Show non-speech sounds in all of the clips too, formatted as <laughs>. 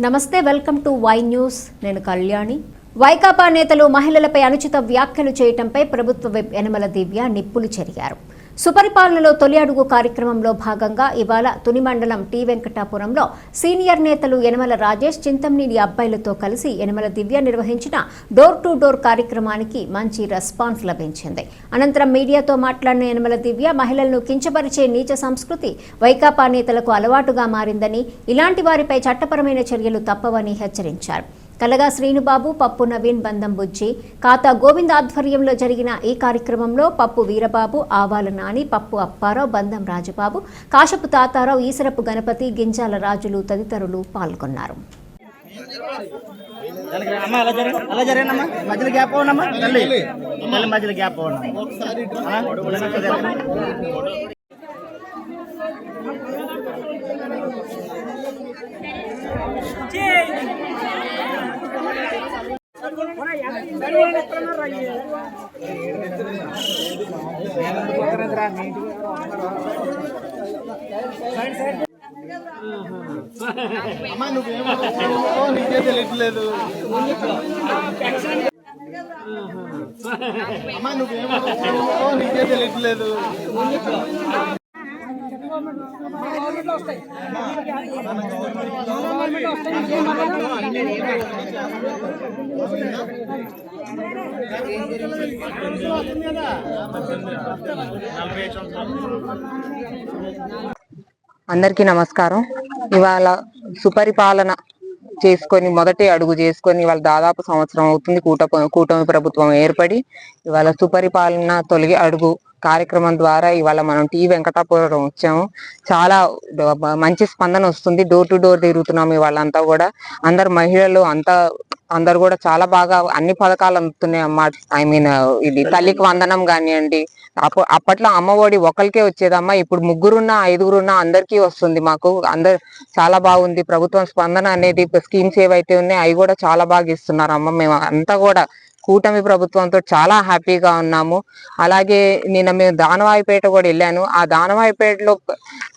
నమస్తే welcome to Y news. నేను కళ్యాణి. వైకాపా నేతలు మహిళలపై అనుచిత వ్యాఖ్యలు చేయటంపై ప్రభుత్వ వెబ్ యనమల దివ్య నిప్పులు చెరిగారు. సుపరిపాలనలో తొలి అడుగు కార్యక్రమంలో భాగంగా ఇవాళ తుని మండలం టి వెంకటాపురంలో సీనియర్ నేతలు యనమల రాజేష్ చింతంనేని అబ్బాయిలతో కలిసి యనమల దివ్య నిర్వహించిన డోర్ టు డోర్ కార్యక్రమానికి మంచి రెస్పాన్స్ లభించింది. అనంతరం మీడియాతో మాట్లాడిన యనమల దివ్య మహిళలను కించపరిచే నీచ సంస్కృతి వైకాపా నేతలకు అలవాటుగా మారిందని ఇలాంటి వారిపై చట్టపరమైన చర్యలు తప్పవని హెచ్చరించారు. కలగా శ్రీనుబాబు పప్పు నవీన్ బందం బుజ్జి కాతా గోవింద్ ఆధ్వర్యంలో జరిగిన ఈ కార్యక్రమంలో పప్పు వీరబాబు ఆవాల నాని పప్పు అప్పారావు బందం రాజబాబు కాశపు తాతారావు ఈసరపు గణపతి గింజాల రాజులు తదితరులు పాల్గొన్నారు. <laughs> అమ్మా నువ్వేమో నీకే తెలియట్లేదు అమ్మా నువ్వేమో నీకే తెలియట్లేదు అందరికీ నమస్కారం. ఇవాళ సుపరిపాలన చేసుకొని మొదటి అడుగు చేసుకొని ఇవాళ దాదాపు సంవత్సరం అవుతుంది. కూట కూటమి ప్రభుత్వం ఏర్పడి ఇవాళ సుపరిపాలన తొలగి అడుగు కార్యక్రమం ద్వారా ఇవాళ మనం టీ వెంకటాపురం వచ్చాము. చాలా మంచి స్పందన వస్తుంది. డోర్ టు డోర్ తిరుగుతున్నాం ఇవాళ అంతా కూడా. అందరు మహిళలు అంతా అందరు కూడా చాలా బాగా అన్ని పథకాలు అందుతున్నాయి అమ్మ. ఐ మీన్ ఇది తల్లికి వందనం కానివ్వండి. అప్ప- అప్పట్లో అమ్మఒడి ఒకరికే వచ్చేదమ్మా. ఇప్పుడు ముగ్గురున్నా ఐదుగురున్నా అందరికీ వస్తుంది మాకు. అందరు చాలా బాగుంది. ప్రభుత్వం స్పందన అనేది స్కీమ్స్ ఏవైతే ఉన్నాయో అవి కూడా చాలా బాగా ఇస్తున్నారు అమ్మ మేము అంతా కూడా కూటమి ప్రభుత్వంతో చాలా హ్యాపీగా ఉన్నాము. అలాగే నిన్న మేము దానవాయిపేట కూడా వెళ్ళాను. ఆ దానవాయిపేటలో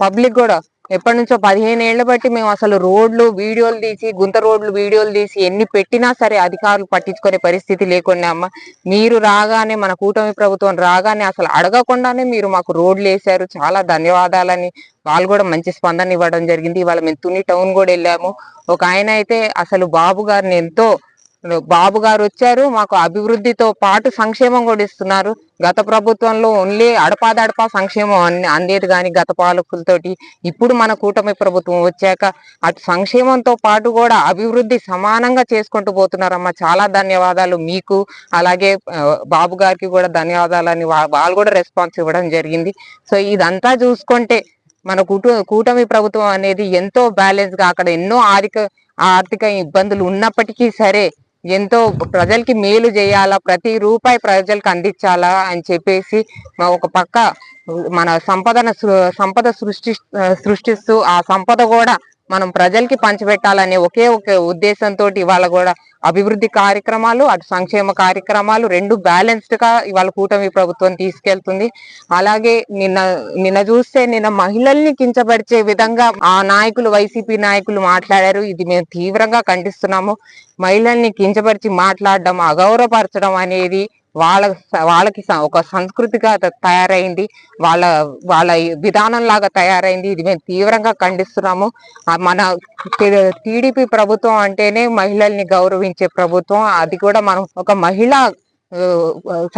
పబ్లిక్ కూడా ఎప్పటి నుంచో పదిహేను ఏళ్ళ బట్టి మేము అసలు రోడ్లు వీడియోలు తీసి గుంత రోడ్లు వీడియోలు తీసి ఎన్ని పెట్టినా సరే అధికారులు పట్టించుకునే పరిస్థితి లేకుండా అమ్మ. మీరు రాగానే మన కూటమి ప్రభుత్వం రాగానే అసలు అడగకుండానే మీరు మాకు రోడ్లు వేశారు. చాలా ధన్యవాదాలని. వాళ్ళు కూడా మంచి స్పందన ఇవ్వడం జరిగింది. ఇవాళ మేము తుని టౌన్ కూడా వెళ్ళాము. ఒక ఆయన అయితే అసలు బాబు గారిని ఎంతో బాబు గారు వచ్చారు మాకు అభివృద్ధితో పాటు సంక్షేమం కూడా ఇస్తున్నారు. గత ప్రభుత్వంలో ఓన్లీ అడపాదడపా సంక్షేమం అన్ని అందేది కానీ గత పాలకులతోటి. ఇప్పుడు మన కూటమి ప్రభుత్వం వచ్చాక అటు సంక్షేమంతో పాటు కూడా అభివృద్ధి సమానంగా చేసుకుంటూ పోతున్నారమ్మా. చాలా ధన్యవాదాలు మీకు. అలాగే బాబు గారికి కూడా ధన్యవాదాలని వాళ్ళు కూడా రెస్పాన్స్ ఇవ్వడం జరిగింది. సో ఇదంతా చూసుకుంటే మన కూటమి ప్రభుత్వం అనేది ఎంతో బ్యాలెన్స్గా అక్కడ ఎన్నో ఆర్థిక ఆర్థిక ఇబ్బందులు ఉన్నప్పటికీ సరే ఎంతో ప్రజలకి మేలు చేయాలా ప్రతి రూపాయి ప్రజలకు అందించాలా అని చెప్పేసి ఒక పక్క మన సంపదన సృ- సంపద సృష్టి సృష్టిస్తూ ఆ సంపద కూడా మనం ప్రజలకి పంచిపెట్టాలనే ఒకే ఒక ఉద్దేశంతో ఇవాళ కూడా అభివృద్ధి కార్యక్రమాలు అటు సంక్షేమ కార్యక్రమాలు రెండు బ్యాలెన్స్డ్గా ఇవాళ కూటమి ప్రభుత్వం తీసుకెళ్తుంది. అలాగే నిన్న నిన్న చూస్తే నిన్న మహిళల్ని కించపరిచే విధంగా ఆ నాయకులు వైసీపీ నాయకులు మాట్లాడారు. ఇది మేము తీవ్రంగా ఖండిస్తున్నాము. మహిళల్ని కించపరిచి మాట్లాడడం అగౌరవపరచడం అనేది వాళ్ళ వాళ్ళకి ఒక సంస్కృతిగా తయారైంది. వాళ్ళ వాళ్ళ విధానం లాగా తయారైంది. ఇది మేము తీవ్రంగా ఖండిస్తున్నాము. మన టీడీపీ ప్రభుత్వం అంటేనే మహిళల్ని గౌరవించే ప్రభుత్వం అది కూడా మనం ఒక మహిళ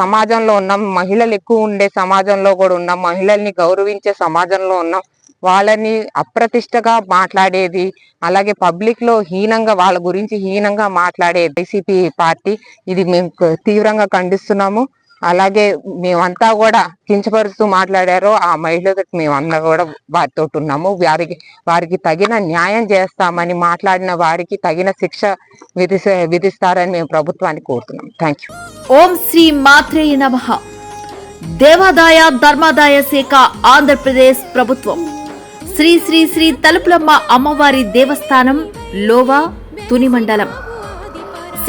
సమాజంలో ఉన్నాం మహిళలు ఎక్కువ ఉండే సమాజంలో కూడా ఉన్నాం మహిళల్ని గౌరవించే సమాజంలో ఉన్నాం వాళ్ళని అప్రతిష్టగా మాట్లాడేది అలాగే పబ్లిక్లో హీనంగా వాళ్ళ గురించి హీనంగా మాట్లాడే వైసీపీ పార్టీ ఇది మేము తీవ్రంగా ఖండిస్తున్నాము. అలాగే మేమంతా కూడా కించపరుస్తూ మాట్లాడారో ఆ మహిళతో మేమంతా కూడా వారితో ఉన్నాము. వారికి వారికి తగిన న్యాయం చేస్తామని మాట్లాడిన వారికి తగిన శిక్ష విధి విధిస్తారని మేము ప్రభుత్వాన్ని కోరుతున్నాం. థ్యాంక్ యూ ఓం శ్రీ మాత్రేయ నమ. దేవాదాయ ధర్మాదాయ శాఖ ఆంధ్రప్రదేశ్ ప్రభుత్వం. శ్రీ శ్రీ శ్రీ తలుపులమ్మ అమ్మవారి దేవస్థానం లోవా తుని మండలం.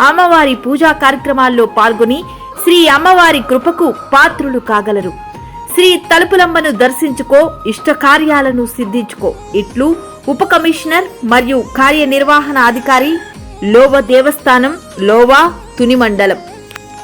అమ్మవారి పూజా కార్యక్రమాల్లో పాల్గొని శ్రీ అమ్మవారి కృపకు పాత్రులు కాగలరు. శ్రీ తలుపులమ్మను దర్శించుకో ఇష్ట కార్యాలను సిద్ధించుకో. ఇట్లు ఉప కమిషనర్ మరియు కార్యనిర్వహణ అధికారి లోవ దేవస్థానం లోవా తుని మండలం